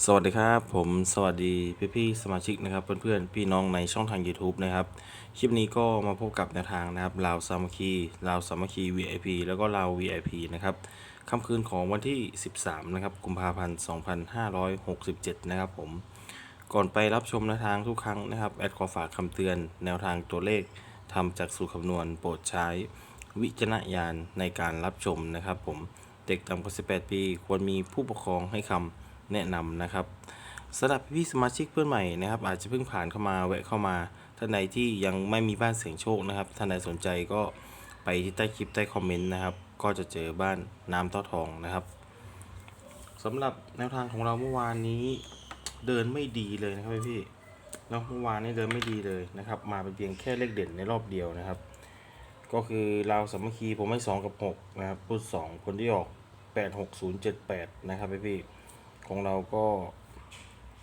สวัสดีครับ ผมสวัสดีพี่พี่ๆสมาชิกนะครับ เพื่อนๆ พี่น้องในช่องทาง YouTube นะครับ คลิปนี้ก็มาพบกับแนวทางนะครับลาวสามัคคีลาวสามัคคี VIP แล้วก็ลาว VIP นะครับค่ำคืนของวันที่ 13 นะครับ กุมภาพันธ์ 2567 นะครับผม ก่อนไปรับชมแนวทางทุกครั้งนะครับ แอดขอฝากคำเตือน แนวทางตัวเลขทำจากสูตรคำนวณโปรดใช้ วิจารณญาณในการรับชมนะครับ ผมเด็กต่ำกว่า 18 ปี ควรมีผู้ปกครองให้คำ แนะนำนะครับสำหรับพี่สมาชิกเพื่อนใหม่นะครับ อาจจะเพิ่งผ่านเข้ามาแวะเข้ามาท่านใดที่ยังไม่มีบ้านเสียงโชคนะครับท่านใดสนใจก็ไปที่ใต้คลิปใต้คอมเมนต์นะครับ ก็จะเจอบ้านน้ำเต้าทองนะครับสำหรับแนวทางของเราเมื่อวานนี้เดินไม่ดีเลยนะครับพี่ๆเนาะเมื่อวานนี้เดินไม่ดีเลยนะครับ มาเป็นเพียงแค่เลขเด่นในรอบเดียวนะครับ ก็คือเราวสามัคคีผมให้สองกับหกนะครับพูดสองคนที่ออกแปดหกศูนย์เจ็ดแปดนะครับพี่ ของเราก็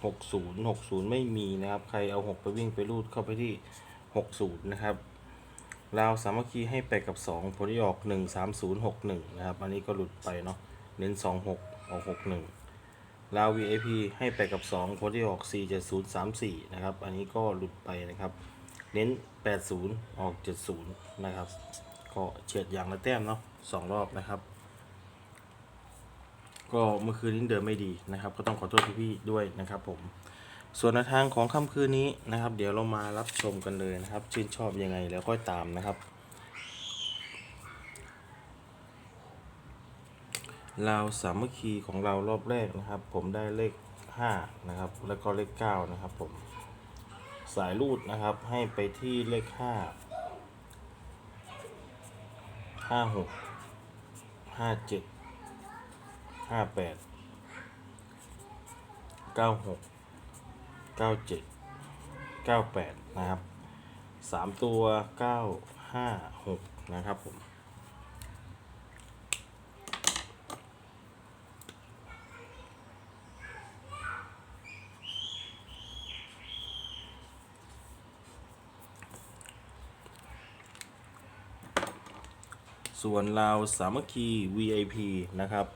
60 60 ไม่มีนะครับ ใครเอา 6 ไปวิ่งไปรูดเข้าไปที่ 60 นะครับลาวสามัคคีให้ไปกับ 2 ผลที่ออก 13061 นะครับ อันนี้ก็หลุดไปเนาะเน้น 26 ออก 61 ลาว VIP ให้ไปกับ 2 ผลที่ออก 47034 นะครับ อันนี้ก็หลุดไปนะครับ เน้น 80 ออก 70 นะครับ ก็เฉียดอย่างละแต้มเนาะสองรอบนะครับ ก็เมื่อคืนนี้เดินไม่ดีนะครับ ก็ต้องขอโทษพี่ๆด้วยนะครับผมส่วนในวทางของค่ำคืนนี้นะครับ เดี๋ยวเรามารับชมกันเลยนะครับ ชื่นชอบยังไงแล้วก็ตามนะครับ เราสามัคคีของเรารอบแรกนะครับ ผมได้เลข 5 นะครับ แล้วก็เลข 9 นะครับผมสายรูดนะครับให้ไปที่เลข 5 56 57 ห้าแปดเก้าหกเก้าเจ็ดเก้าแปดนะครับสามตัวเก้าห้าหกนะครับผมส่วนเราวสามัคคี VIP นะครับ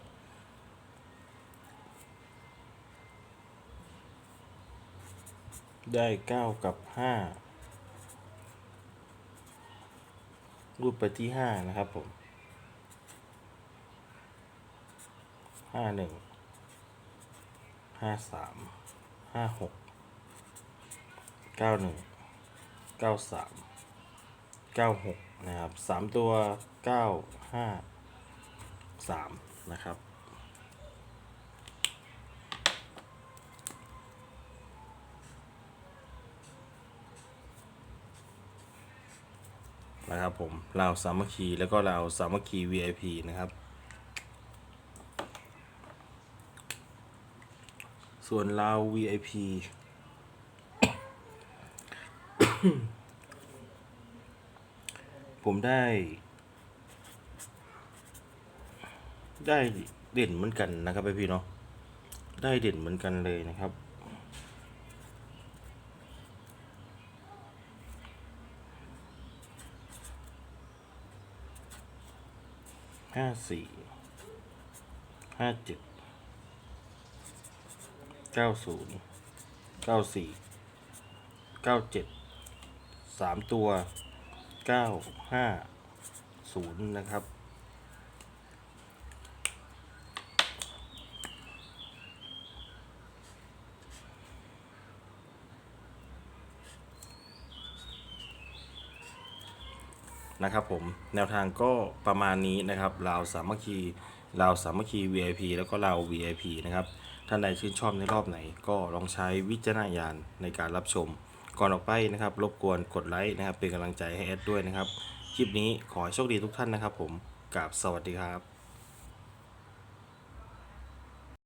ได้เก้ากับห้ารูปไปที่ห้านะครับผมห้าหนึ่งห้าสามห้าหกเก้าหนึ่งเก้าสามเก้าหกนะครับสามตัวเก้าห้าสามนะครับ นะครับผมลาวสามัคคีแล้วก็ลาวสามัคคี VIP นะครับ ส่วนลาว VIP ผมได้ ได้เด่นเหมือนกันนะครับพี่เนาะได้เด่นเหมือนกันเลยนะครับ ห้าสี่ห้าเจ็ดเก้าศูนย์เก้าสี่เก้าเจ็ดสามตัวเก้าห้าศูนย์นะครับ นะครับผมแนวทางก็ประมาณนี้นะครับลาวสามัคคีลาวสามัคคี VIP แล้วก็ลาว VIP นะครับท่านใดชื่นชอบในรอบไหน ก็ลองใช้วิจารณญาณในการรับชม ก่อนออกไปนะครับรบกวนกดไลค์นะครับเป็นกำลังใจให้แอดด้วยนะครับ คลิปนี้ขอให้โชคดีทุกท่านนะครับผมกราบสวัสดีครับ